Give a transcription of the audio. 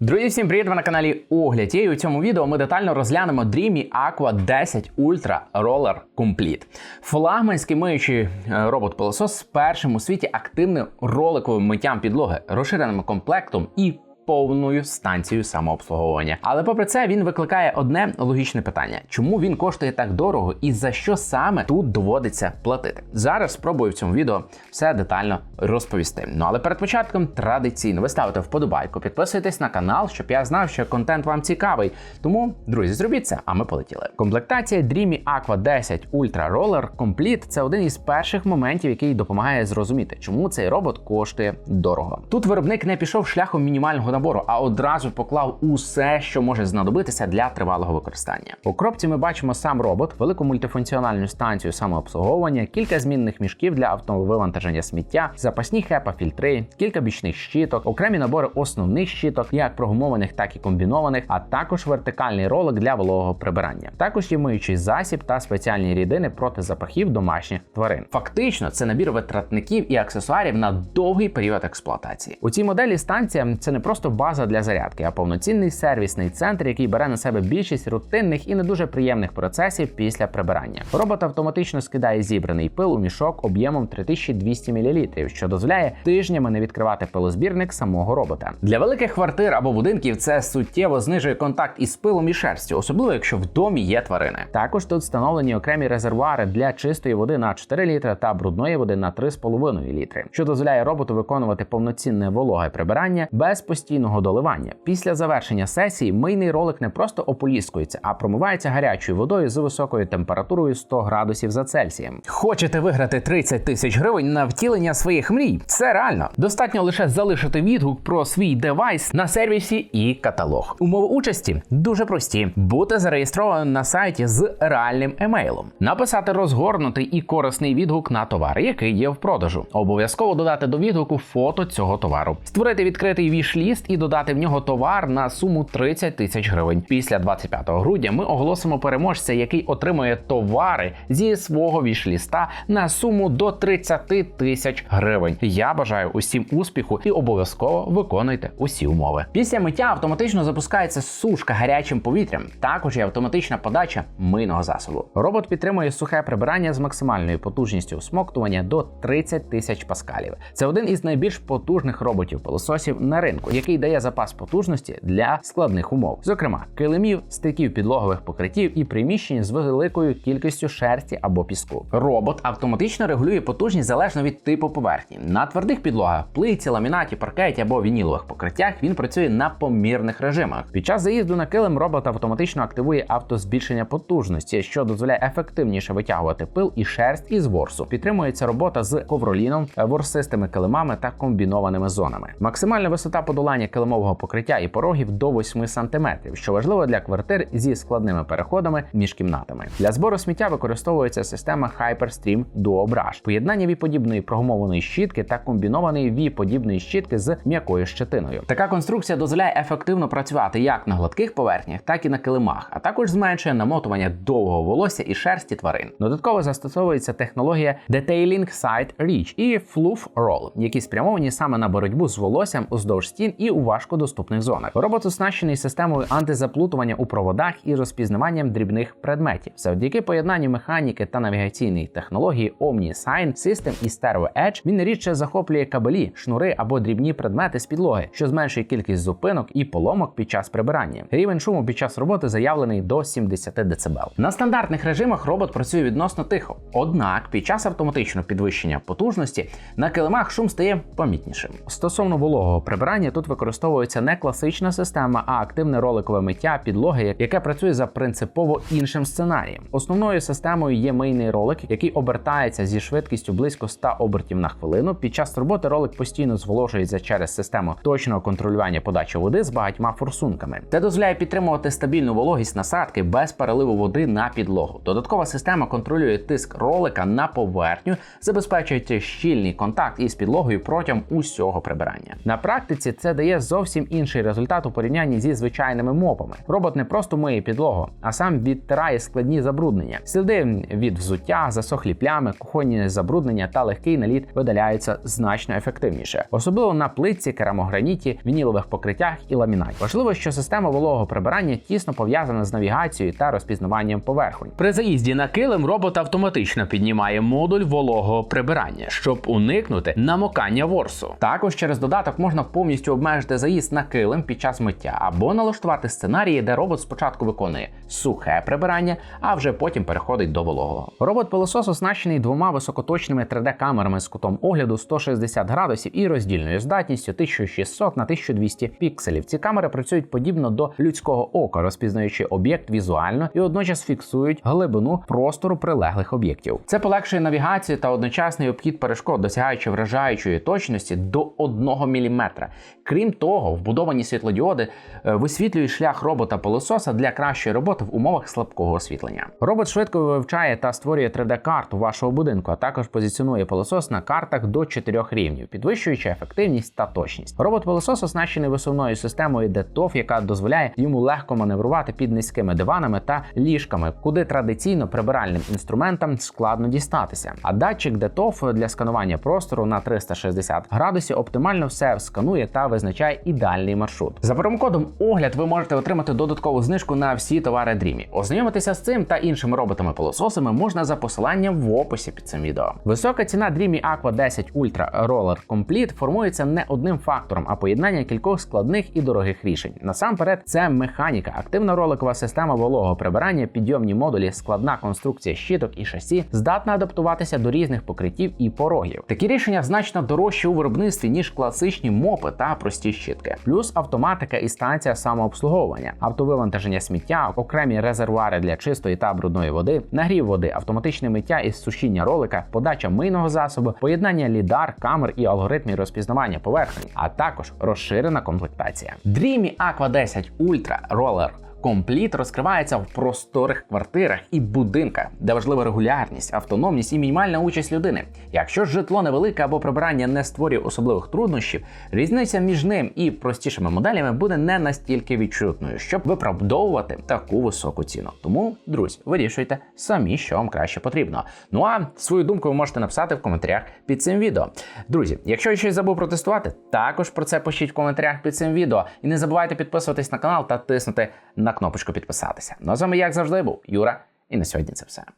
Друзі, всім привіт! Ви на каналі Огляд. І у цьому відео ми детально розглянемо Dreamy Aqua 10 Ultra Roller Complete. Флагманський миючий е, робот-пилосос з першим у світі активним роликовим миттям підлоги, розширеним комплектом і повною станцією самообслуговування. Але попри це він викликає одне логічне питання: чому він коштує так дорого і за що саме тут доводиться платити? Зараз спробую в цьому відео все детально розповісти. Ну але перед початком традиційно ви ставите вподобайку, підписуйтесь на канал, щоб я знав, що контент вам цікавий. Тому, друзі, зробіть це, а ми полетіли. Комплектація Dreamy Aqua 10 Ultra Roller Complete – це один із перших моментів, який допомагає зрозуміти, чому цей робот коштує дорого. Тут виробник не пішов шляхом мінімального набору, а одразу поклав усе, що може знадобитися для тривалого використання. У кропці ми бачимо сам робот, велику мультифункціональну станцію самообслуговування, кілька змінних мішків для автовивантаження сміття, запасні хепа-фільтри, кілька бічних щиток, окремі набори основних щиток, як прогумованих, так і комбінованих, а також вертикальний ролик для вологого прибирання. Також є миючий засіб та спеціальні рідини проти запахів домашніх тварин. Фактично, це набір витратників і аксесуарів на довгий період експлуатації. У цій моделі станція це не просто база для зарядки, а повноцінний сервісний центр, який бере на себе більшість рутинних і не дуже приємних процесів після прибирання. Робот автоматично скидає зібраний пил у мішок об'ємом 3200 мл, що дозволяє тижнями не відкривати пилозбірник самого робота. Для великих квартир або будинків це суттєво знижує контакт із пилом і шерстю, особливо якщо в домі є тварини. Також тут встановлені окремі резервуари для чистої води на 4 літри та брудної води на 3,5 літри, що дозволяє роботу виконувати повноцінне вологе прибирання без постійного доливання. Після завершення сесії мийний ролик не просто ополіскується, а промивається гарячою водою з високою температурою 100 градусів за Цельсієм. Хочете виграти 30 тисяч гривень на втілення своїх мрій? Це реально. Достатньо лише залишити відгук про свій девайс на сервісі і каталог. Умови участі дуже прості: бути зареєстрованим на сайті з реальним емейлом, написати розгорнутий і корисний відгук на товар, який є в продажу. Обов'язково додати до відгуку фото цього товару, створити відкритий віш-ліст і додати в нього товар на суму 30 тисяч гривень. Після 25 грудня ми оголосимо переможця, який отримує товари зі свого віш-ліста на суму до 30 тисяч гривень. Я бажаю усім успіху і обов'язково виконуйте усі умови. Після миття автоматично запускається сушка гарячим повітрям. Також є автоматична подача мийного засобу. Робот підтримує сухе прибирання з максимальною потужністю всмоктування до 30 тисяч паскалів. Це один із найбільш потужних роботів пилососів на ринку, який дає запас потужності для складних умов, зокрема килимів, стиків підлогових покриттів і приміщень з великою кількістю шерсті або піску. Робот автоматично регулює потужність залежно від типу поверхні. На твердих підлогах, плитці, ламінаті, паркеті або вінілових покриттях він працює на помірних режимах. Під час заїзду на килим робот автоматично активує автозбільшення потужності, що дозволяє ефективніше витягувати пил і шерсть із ворсу. Підтримується робота з ковроліном, ворсистими килимами та комбінованими зонами. Максимальна висота подолання килимового покриття і порогів до 8 см, що важливо для квартир зі складними переходами між кімнатами. Для збору сміття використовується система HyperStream Duo Brush, поєднання віподібної прогумованої щітки та комбінованої віподібної щітки з м'якою щетиною. Така конструкція дозволяє ефективно працювати як на гладких поверхнях, так і на килимах, а також зменшує намотування довгого волосся і шерсті тварин. Додатково застосовується технологія Detailing Side Reach і Fluff Roll, які спрямовані саме на боротьбу з волоссям уздовж стін і у важкодоступних зонах. Робот оснащений системою антизаплутування у проводах і розпізнаванням дрібних предметів. Завдяки поєднанню механіки та навігаційної технології OmniSign System і Stereo Edge він рідше захоплює кабелі, шнури або дрібні предмети з підлоги, що зменшує кількість зупинок і поломок під час прибирання. Рівень шуму під час роботи заявлений до 70 дБ. На стандартних режимах робот працює відносно тихо. Однак під час автоматичного підвищення потужності на килимах шум стає помітнішим. Стосовно вологого прибирання, тут використовується не класична система, а активне роликове миття підлоги, яке працює за принципово іншим сценарієм. Основною системою є мийний ролик, який обертається зі швидкістю близько 100 обертів на хвилину. Під час роботи ролик постійно зволожується через систему точного контролювання подачі води з багатьма форсунками. Це дозволяє підтримувати стабільну вологість насадки без переливу води на підлогу. Додаткова система контролює тиск ролика на поверхню, забезпечуючи щільний контакт із підлогою протягом усього прибирання. На практиці це дає дає зовсім інший результат у порівнянні зі звичайними мопами. Робот не просто миє підлогу, а сам відтирає складні забруднення. Сліди від взуття, засохлі плями, кухонні забруднення та легкий наліт видаляються значно ефективніше, особливо на плитці, керамограніті, вінілових покриттях і ламінаті. Важливо, що система вологого прибирання тісно пов'язана з навігацією та розпізнаванням поверхонь. При заїзді на килим робот автоматично піднімає модуль вологого прибирання, щоб уникнути намокання ворсу. Також через додаток можна повністю обмежити заїзд на килим під час миття або налаштувати сценарії, де робот спочатку виконує сухе прибирання, а вже потім переходить до вологого. Робот пилосос оснащений двома високоточними 3D-камерами з кутом огляду 160 градусів і роздільною здатністю 1600 на 1200 пікселів. Ці камери працюють подібно до людського ока, розпізнаючи об'єкт візуально і водночас фіксують глибину простору прилеглих об'єктів. Це полегшує навігацію та одночасний обхід перешкод, досягаючи вражаючої точності до 1 мм. Крім того, вбудовані світлодіоди е, висвітлюють шлях робота пилососа для кращої роботи в умовах слабкого освітлення. Робот швидко вивчає та створює 3D-карту вашого будинку, а також позиціонує пилосос на картах до 4 рівнів, підвищуючи ефективність та точність. Робот пилосос оснащений висувною системою DETOF, яка дозволяє йому легко маневрувати під низькими диванами та ліжками, куди традиційно прибиральним інструментам складно дістатися. А датчик DETOF для сканування простору на 360 градусів оптимально все сканує та визначає ідеальний маршрут. За промокодом огляд ви можете отримати додаткову знижку на всі товари Dreamy. Ознайомитися з цим та іншими роботами-пилососами можна за посиланням в описі під цим відео. Висока ціна Dreamy Aqua 10 Ultra Roller Complete формується не одним фактором, а поєднання кількох складних і дорогих рішень. Насамперед, це механіка, активна роликова система вологого прибирання, підйомні модулі, складна конструкція щиток і шасі, здатна адаптуватися до різних покриттів і порогів. Такі рішення значно дорожчі у виробництві ніж класичні мопи та прості щітки, плюс автоматика і станція самообслуговування, автовивантаження сміття, окремі резервуари для чистої та брудної води, нагрів води, автоматичне миття із сушіння ролика, подача мийного засобу, поєднання лідар, камер і алгоритмів розпізнавання поверхень, а також розширена комплектація. Dreamy Aqua 10 Ultra Roller Компліт розкривається в просторих квартирах і будинках, де важлива регулярність, автономність і мінімальна участь людини. Якщо житло невелике або прибирання не створює особливих труднощів, різниця між ним і простішими моделями буде не настільки відчутною, щоб виправдовувати таку високу ціну. Тому, друзі, вирішуйте самі, що вам краще потрібно. Ну а свою думку ви можете написати в коментарях під цим відео. Друзі, якщо я щось забув протестувати, також про це пишіть в коментарях під цим відео. І не забувайте підписуватись на канал та тиснути на кнопочку підписатися. Ну а з вами, як завжди, був Юра, і на сьогодні це все.